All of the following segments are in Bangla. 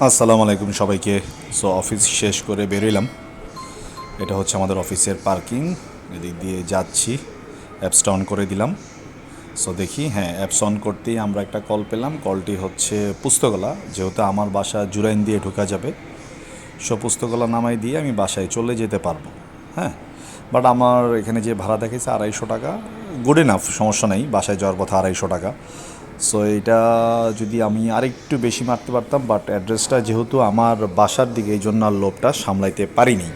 আসসালামু আলাইকুম সবাইকে। সো অফিস শেষ করে বেরোলাম এটা হচ্ছে আমাদের অফিসের পার্কিং এদিক দিয়ে যাচ্ছি। অ্যাপসটা অন করে দিলাম। সো দেখি হ্যাঁ অ্যাপস অন করতেই আমরা একটা কল পেলাম। কলটি হচ্ছে পুস্তকলা। যেহেতু আমার বাসা জুরাইন দিয়ে ঢোকা যাবে। সো পুস্তকলা নামাই দিয়ে আমি বাসায় চলে যেতে পারব। হ্যাঁ বাট আমার এখানে যে ভাড়া দেখেছে আড়াইশো টাকা। গুড এনাফ সমস্যা নেই। বাসায় যাওয়ার পথে আড়াইশো টাকা। সো এটা যদি আমি আরেকটু বেশি মারতে পারতাম বাট অ্যাড্রেসটা যেহেতু আমার বাসার দিকে, এই জন্য আর লোভটা সামলাইতে পারিনি।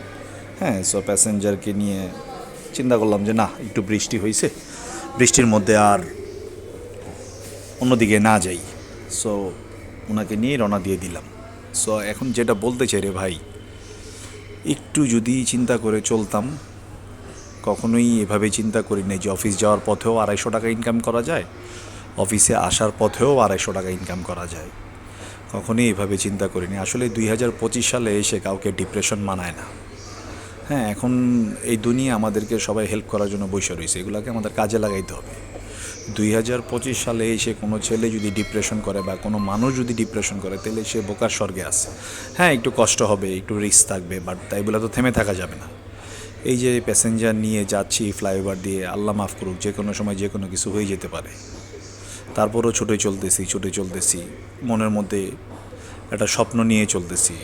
হ্যাঁ সো প্যাসেঞ্জারকে নিয়ে চিন্তা করলাম যে না একটু বৃষ্টি হয়েছে বৃষ্টির মধ্যে আর অন্যদিকে না যাই। সো ওনাকে নিয়ে রওনা দিয়ে দিলাম। সো এখন যেটা বলতে চাই রে ভাই, একটু যদি চিন্তা করে চলতাম, কখনোই এভাবে চিন্তা করি নাই যে, অফিস যাওয়ার পথেও আড়াইশো টাকা ইনকাম করা যায় অফিসে আসার পথেও আড়াইশো টাকা ইনকাম করা যায়। কখনোই এভাবে চিন্তা করিনি। আসলে দুই হাজার পঁচিশ সালে এসে কাউকে ডিপ্রেশন মানায় না। হ্যাঁ এখন এই দুনিয়া আমাদেরকে সবাই হেল্প করার জন্য বসে রয়েছে। এগুলোকে আমাদের কাজে লাগাইতে হবে। দুই হাজার পঁচিশ সালে এসে কোনো ছেলে যদি ডিপ্রেশন করে বা কোনো মানুষ যদি ডিপ্রেশন করে, তাহলে সে বোকার স্বর্গে আসে হ্যাঁ একটু কষ্ট হবে, একটু রিস্ক থাকবে বাট তাই বলে তো থেমে থাকা যাবে না। এই যে প্যাসেঞ্জার নিয়ে যাচ্ছি ফ্লাইওভার দিয়ে, আল্লাহ মাফ করুক যে কোনো সময় যে কোনো কিছু হয়ে যেতে পারে। তারপরও ছুটে চলতেছি ছুটে চলতেছি। মনের মধ্যে একটা স্বপ্ন নিয়ে চলতেছি।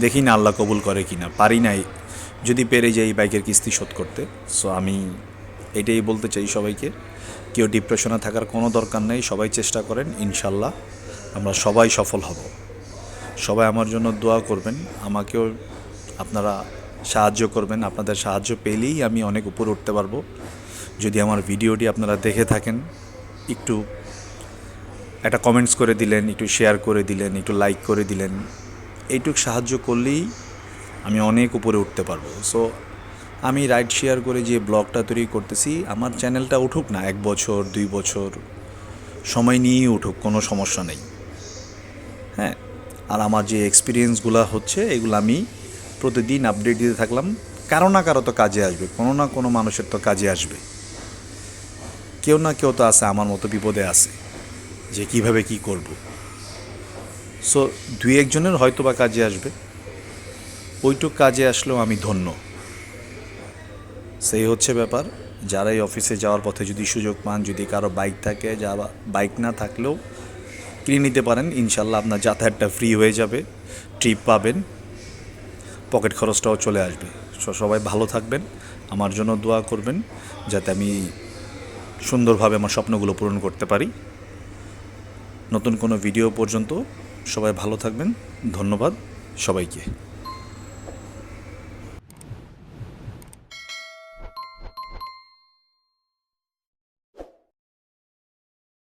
দেখি না আল্লাহ কবুল করে কি না পারি নাই যদি পেরে যাই বাইকের কিস্তি শোধ করতে। সো আমি এটাই বলতে চাই সবাইকে। কেউ ডিপ্রেশনে থাকার কোনো দরকার নেই। সবাই চেষ্টা করেন, ইনশাল্লাহ আমরা সবাই সফল হব। সবাই আমার জন্য দোয়া করবেন। আমাকেও আপনারা সাহায্য করবেন। আপনাদের সাহায্য পেলেই আমি অনেক উপরে উঠতে পারব। যদি আমার ভিডিওটি আপনারা দেখে থাকেন একটু একটা কমেন্টস করে দিলেন, একটু শেয়ার করে দিলেন, একটু লাইক করে দিলেন। এইটুক সাহায্য করলেই আমি অনেক উপরে উঠতে পারব। সো আমি রাইড শেয়ার করে যে ব্লগটা তৈরি করতেছি, আমার চ্যানেলটা উঠুক না, এক বছর, দুই বছর, সময় নিয়েই উঠুক, কোনো সমস্যা নেই। হ্যাঁ আর আমার যে এক্সপিরিয়েন্সগুলো হচ্ছে, এগুলো আমি প্রতিদিন আপডেট দিতে থাকলাম। কারও না কারও তো কাজে আসবে, কোনো না কোনো মানুষের তো কাজে আসবে। কেউ না কেউ তো আছে, আমার মতো বিপদে আছে, যে কীভাবে কি করব। সো দুই একজনের হয়তো বা কাজে আসবে। ওইটুক কাজে আসলেও আমি ধন্য। সেই হচ্ছে ব্যাপার যারা এই অফিসে যাওয়ার পথে যদি সুযোগ পান, যদি কারও বাইক থাকে যা বাইক না থাকলেও কিনে নিতে পারেন। ইনশাল্লাহ আপনার যাতায়াতটা ফ্রি হয়ে যাবে ট্রিপ পাবেন। পকেট খরচটাও চলে আসবে। সবাই ভালো থাকবেন। আমার জন্য দোয়া করবেন, যাতে আমি সুন্দরভাবে আমার স্বপ্নগুলো পূরণ করতে পারি। নতুন কোনো ভিডিও পর্যন্ত সবাই ভালো থাকবেন। ধন্যবাদ সবাইকে।